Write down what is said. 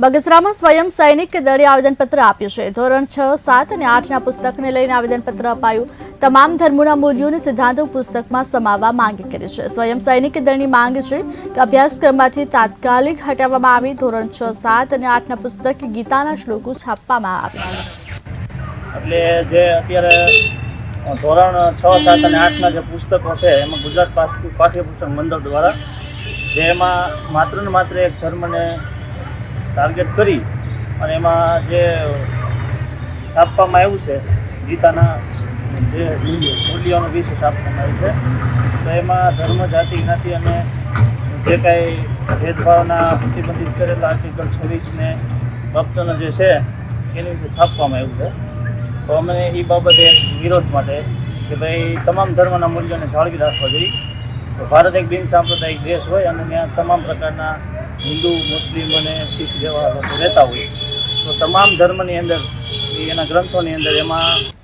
બગસરામાં સ્વયં સૈનિક દળે આવેદનપત્ર આપ્યું છે. ધોરણ છ, સાત અને આઠના પુસ્તકને લઈને આવેદનપત્ર અપાયું. તમામ ધર્મોના મૂલ્યોને સિદ્ધાંતો પુસ્તકમાં સમાવવા માંગ કરી છે. સ્વયં સૈનિક દળની માંગ છે કે અભ્યાસક્રમમાંથી તાત્કાલિક હટાવવામાં આવી ધોરણ છ, સાત અને આઠના પુસ્તક ગીતાના શ્લોકો છાપવામાં આવ્યા એટલે જે અત્યારે ધોરણ છ, સાત અને આઠના જે પુસ્તકો છે, એમાં ગુજરાત પાસ- પાઠ્યપુસ્તક મંડળ દ્વારા, જેમાં માત્ર ને માત્ર એક ધર્મને ટાર્ગેટ કરી અને એમાં જે છાપવામાં આવ્યું છે, ગીતાના જે મૂલ્યો, મૂલ્યોનો વિશે છાપવામાં આવ્યું છે. તો એમાં ધર્મ, જાતિ, જ્ઞાતિ અને જે કાંઈ ભેદભાવના પ્રતિબંધિત કરેલા આર્ટિકલ છવ્વીસને ભક્તોનો જે છે, એની વિશે છાપવામાં આવ્યું છે. તો અમે એ બાબતે વિરોધ માટે કે ભાઈ, તમામ ધર્મના મૂલ્યોને જાળવી રાખવા જોઈએ. તો ભારત એક બિન સાંપ્રદાયિક દેશ હોય અને ત્યાં તમામ પ્રકારના હિન્દુ, મુસ્લિમ અને શીખ જેવા લોકો રહેતા હોય. તો તમામ ધર્મની અંદર એના ગ્રંથોની અંદર એમાં